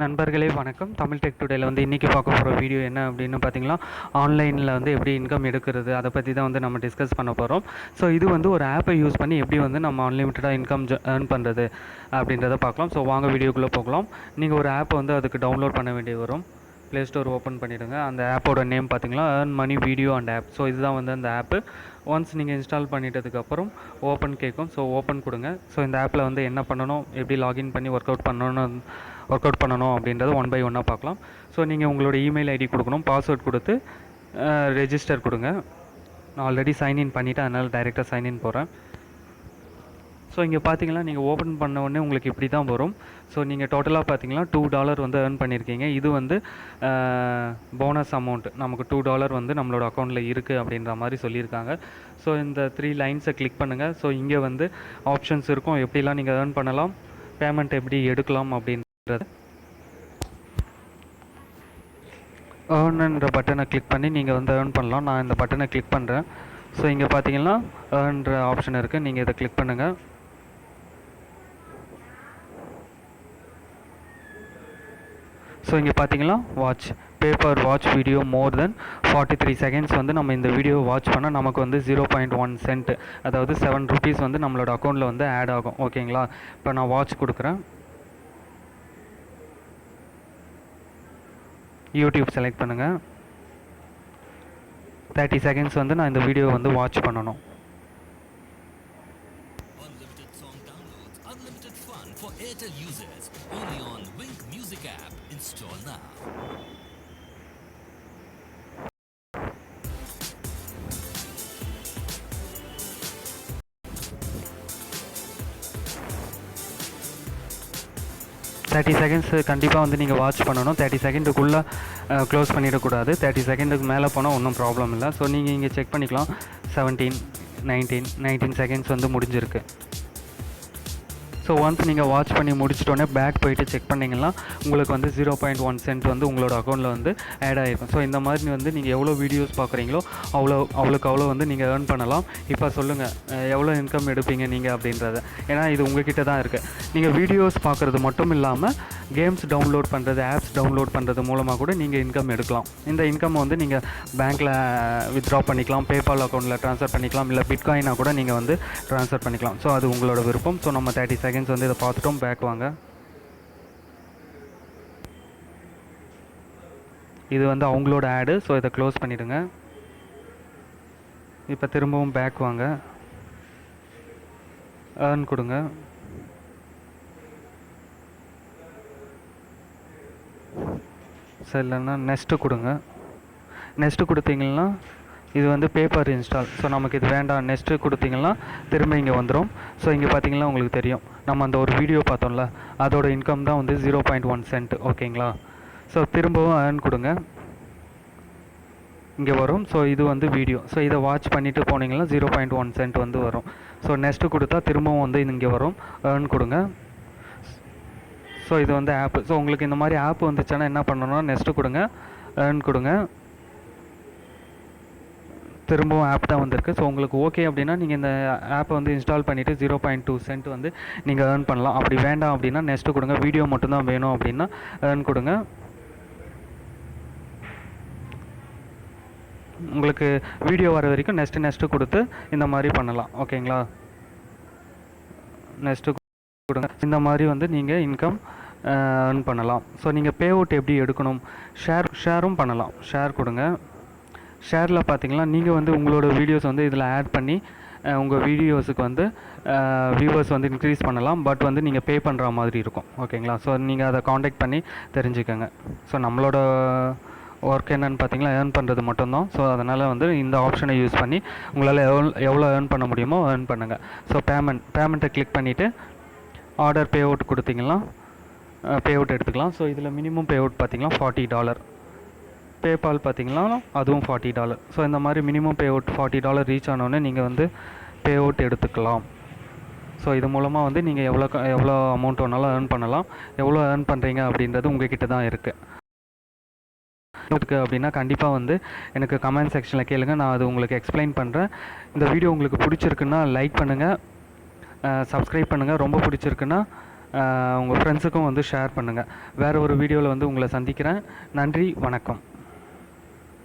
நண்பர்களே வணக்கம். தமிழ் டெக் டுடேல வந்து இன்றைக்கி பார்க்க போகிற வீடியோ என்ன அப்படின்னு பார்த்தீங்கன்னா ஆன்லைனில் வந்து எப்படி இன்கம் எடுக்கிறது அதை பற்றி தான் வந்து நம்ம டிஸ்கஸ் பண்ண போகிறோம் ஸோ இது வந்து ஒரு ஆப்பை யூஸ் பண்ணி எப்படி வந்து நம்ம அன்லிமிட்டடாக இன்கம் ஏர்ன் பண்ணுறது அப்படின்றத பார்க்கலாம். ஸோ வாங்க வீடியோக்குள்ளே போகலாம். நீங்கள் ஒரு ஆப்பை வந்து அதுக்கு டவுன்லோட் பண்ண வேண்டிய வரும். ப்ளே ஸ்டோர் ஓப்பன் பண்ணிவிடுங்க அந்த ஆப்போட நேம் பார்த்தீங்கன்னா earn money video and app so இதுதான் வந்து அந்த ஆப்பு ஒன்ஸ் நீங்கள் இன்ஸ்டால் பண்ணிட்டதுக்கப்புறம் ஓப்பன் கேட்கும் ஸோ ஓப்பன் கொடுங்க. ஸோ இந்த ஆப்பில் வந்து என்ன பண்ணணும்? எப்படி லாகின் பண்ணி ஒர்க் அவுட் பண்ணணும் ஒர்க் அவுட் பண்ணணும் அப்படின்றத ஒன் பை ஒன்னாக பார்க்கலாம். ஸோ நீங்கள் உங்களோட இமெயில் ஐடி கொடுக்கணும். பாஸ்வேர்ட் கொடுத்து ரெஜிஸ்டர் கொடுங்க. நான் ஆல்ரெடி சைன்இன் பண்ணிவிட்டேன் அதனால் டைரெக்டாக சைன்இன் போகிறேன் ஸோ இங்கே பார்த்தீங்கன்னா நீங்கள் ஓப்பன் பண்ண உடனே உங்களுக்கு இப்படி தான் வரும். ஸோ நீங்கள் டோட்டலாக பார்த்தீங்கன்னா டூ டாலர் வந்து ஏர்ன் பண்ணியிருக்கீங்க இது வந்து போனஸ் அமௌண்ட் நமக்கு டூ டாலர் வந்து நம்மளோட அக்கௌண்ட்டில் இருக்குது அப்படின்ற மாதிரி சொல்லியிருக்காங்க. ஸோ இந்த த்ரீ லைன்ஸை கிளிக் பண்ணுங்கள் ஸோ இங்கே வந்து ஆப்ஷன்ஸ் இருக்கும். எப்படிலாம் நீங்கள் ஏர்ன் பண்ணலாம்? பேமெண்ட் எப்படி எடுக்கலாம் அப்படின்றது. ஏர்ன்ன்ற பட்டனை கிளிக் பண்ணி நீங்கள் வந்து ஏர்ன் பண்ணலாம். நான் இந்த பட்டனை கிளிக் பண்ணுறேன் ஸோ இங்கே பார்த்தீங்கன்னா ஏர்ன்ற ஆப்ஷன் இருக்குது நீங்கள் இதை கிளிக் பண்ணுங்கள் ஸோ இங்கே பார்த்தீங்கன்னா watch paper watch video more then forty three seconds வந்து நம்ம இந்த வீடியோ வாட்ச் பண்ணால் நமக்கு வந்து ஜீரோ பாயிண்ட் ஒன் சென்ட் அதாவது செவன் ருபீஸ் வந்து நம்மளோட அக்கௌண்ட்டில் வந்து ஆட் ஆகும். ஓகேங்களா இப்போ நான் வாட்ச் கொடுக்குறேன். யூடியூப் செலக்ட் பண்ணுங்கள் தேர்ட்டி செகண்ட்ஸ் வந்து நான் இந்த வீடியோ வந்து வாட்ச் பண்ணணும். Unlimited song downloads, unlimited fun for Airtel users. Only on Wink Music app. Install now. Thirty seconds கண்டிப்பாக வந்து நீங்கள் வாட்ச் பண்ணணும். தேர்ட்டி செகண்டுக்குள்ளே க்ளோஸ் பண்ணிடக்கூடாது. தேர்ட்டி செகண்டுக்கு மேலே போனால் ஒன்றும் ப்ராப்ளம் இல்லை. ஸோ நீங்கள் இங்கே செக் பண்ணிக்கலாம். செவன்டீன் நைன்டீன் நைன்டீன் செகண்ட்ஸ் வந்து முடிஞ்சிருக்கு. ஸோ ஒன்ஸ் நீங்கள் வாட்ச் பண்ணி முடிச்சிட்டோன்னே பேக் போயிட்டு செக் பண்ணிங்கன்னா உங்களுக்கு வந்து ஜீரோ பாயிண்ட் ஒன் சென்ட் வந்து உங்களோட அக்கௌண்ட்டில் வந்து ஆட் ஆகிருக்கும் ஸோ இந்த மாதிரி வந்து நீங்கள் எவ்வளோ வீடியோஸ் பார்க்குறீங்களோ அவ்வளோ அவ்வளோக்கு அவ்வளோ வந்து நீங்கள் ஏர்ன் பண்ணலாம். இப்போ சொல்லுங்கள் எவ்வளோ இன்கம் எடுப்பீங்க நீங்கள் அப்படின்றத. ஏன்னா இது உங்ககிட்ட தான் இருக்குது நீங்கள் வீடியோஸ் பார்க்குறது மட்டும் இல்லாமல் கேம்ஸ் டவுன்லோட் பண்ணுறது ஆப்ஸ் டவுன்லோட் பண்ணுறது மூலமாக கூட நீங்கள் இன்கம் எடுக்கலாம். இந்த இன்கம் வந்து நீங்கள் பேங்க்கில் வித்ட்ரா பண்ணிக்கலாம். பேபால் அக்கௌண்ட்டில் ட்ரான்ஸ்ஃபர் பண்ணிக்கலாம். இல்லை பிட்காயினாக கூட நீங்கள் வந்து ட்ரான்ஸ்ஃபர் பண்ணிக்கலாம். ஸோ அது உங்களோட விருப்பம். ஸோ நம்ம தேர்ட்டி செகண்ட்ஸ் வந்து இதை பார்த்துட்டோம். பேக் வாங்க. இது வந்து அவங்களோட ஆடு ஸோ இதை க்ளோஸ் பண்ணிவிடுங்க இப்போ திரும்பவும் பேக் வாங்க. ஏர்ன் கொடுங்க. சரி இல்லைன்னா நெக்ஸ்ட்டு கொடுங்க. நெக்ஸ்ட்டு கொடுத்தீங்கன்னா இது வந்து பேப்பர் இன்ஸ்டால் ஸோ நமக்கு இது வேண்டாம். நெக்ஸ்ட்டு கொடுத்தீங்கன்னா திரும்ப இங்கே வந்துடும் ஸோ இங்கே பார்த்தீங்கன்னா உங்களுக்கு தெரியும். நம்ம அந்த ஒரு வீடியோ பார்த்தோம்ல அதோட இன்கம் தான் வந்து ஜீரோ பாயிண்ட் ஒன் சென்ட் ஓகேங்களா ஸோ திரும்பவும் ஏர்ன் கொடுங்க. இங்கே வரும். ஸோ இது வந்து வீடியோ ஸோ இதை வாட்ச் பண்ணிவிட்டு போனீங்கன்னா ஜீரோ பாயிண்ட் ஒன் சென்ட் வந்து வரும். ஸோ நெக்ஸ்ட்டு கொடுத்தா திரும்பவும் வந்து இங்கே வரும். ஏர்ன் கொடுங்க. ஸோ இது வந்து ஆப்பு ஸோ உங்களுக்கு இந்த மாதிரி ஆப் வந்துச்சுன்னா என்ன பண்ணணும்னா நெக்ஸ்ட்டு கொடுங்க. ஏர்ன் கொடுங்க. திரும்பவும் ஆப் தான் வந்திருக்கு. ஸோ உங்களுக்கு ஓகே அப்படின்னா நீங்கள் இந்த ஆப்பை வந்து இன்ஸ்டால் பண்ணிவிட்டு ஜீரோ பாயிண்ட் டூ சென்ட் வந்து நீங்கள் ஏர்ன் பண்ணலாம். அப்படி வேண்டாம் அப்படின்னா நெக்ஸ்ட்டு கொடுங்க. வீடியோ மட்டும்தான் வேணும் அப்படின்னா ஏர்ன் கொடுங்க. உங்களுக்கு வீடியோ வர வரைக்கும் நெக்ஸ்ட்டு நெக்ஸ்ட்டு கொடுத்து இந்த மாதிரி பண்ணலாம். ஓகேங்களா நெக்ஸ்ட்டு கொடுங்க இந்த மாதிரி வந்து நீங்கள் இன்கம் ஏர்ன் பண்ணலாம். ஸோ நீங்கள் பே அவுட் எப்படி எடுக்கணும்? ஷேர் ஷேரும் பண்ணலாம். ஷேர் கொடுங்க. ஷேரில் பார்த்தீங்கன்னா நீங்கள் வந்து உங்களோட வீடியோஸ் வந்து இதில் ஆட் பண்ணி உங்கள் வீடியோஸுக்கு வந்து வியூவர்ஸ் வந்து இன்க்ரீஸ் பண்ணலாம். பட் வந்து நீங்கள் பே பண்ணுற மாதிரி இருக்கும். ஓகேங்களா ஸோ நீங்கள் அதை காண்டாக்ட் பண்ணி தெரிஞ்சுக்கோங்க. ஸோ நம்மளோட ஒர்க் என்னன்னு பார்த்தீங்கன்னா ஏர்ன் பண்ணுறது மட்டும்தான். ஸோ அதனால் வந்து இந்த ஆப்ஷனை யூஸ் பண்ணி உங்களால் எவ்வளோ எவ்வளோ ஏர்ன் பண்ண முடியுமோ ஏர்ன் பண்ணுங்கள் ஸோ பேமெண்ட் பேமெண்ட்டை கிளிக் பண்ணிவிட்டு ஆர்டர் பே அவுட் கொடுத்திங்கன்னா பே அவுட் எடுத்துக்கலாம். ஸோ இதில் மினிமம் பே அவுட் பார்த்தீங்கன்னா ஃபார்ட்டி டாலர் பேபால் பார்த்தீங்கன்னா அதுவும் ஃபார்ட்டி டாலர் ஸோ இந்த மாதிரி minimum pay out forty dollar reach ஆனோடனே நீங்கள் வந்து பே அவுட் எடுத்துக்கலாம். ஸோ இது மூலமாக வந்து நீங்கள் எவ்வளோ க- எவ்வளோ அமௌண்ட் வேணாலும் ஏர்ன் பண்ணலாம். எவ்வளோ ஏர்ன் பண்ணுறீங்க அப்படின்றது உங்ககிட்ட தான் இருக்குது இருக்குது அப்படின்னா கண்டிப்பாக வந்து எனக்கு கமெண்ட் செக்ஷனில் கேளுங்கள் நான் அது உங்களுக்கு எக்ஸ்பிளைன் பண்ணுறேன் இந்த வீடியோ உங்களுக்கு பிடிச்சிருக்குன்னா லைக் பண்ணுங்கள் சப்ஸ்கிரைப் பண்ணுங்கள் ரொம்ப பிடிச்சிருக்குன்னா உங்கள் ஃப்ரெண்ட்ஸுக்கும் வந்து ஷேர் பண்ணுங்கள் வேறு ஒரு வீடியோவில் வந்து உங்களை சந்திக்கிறேன். நன்றி வணக்கம்.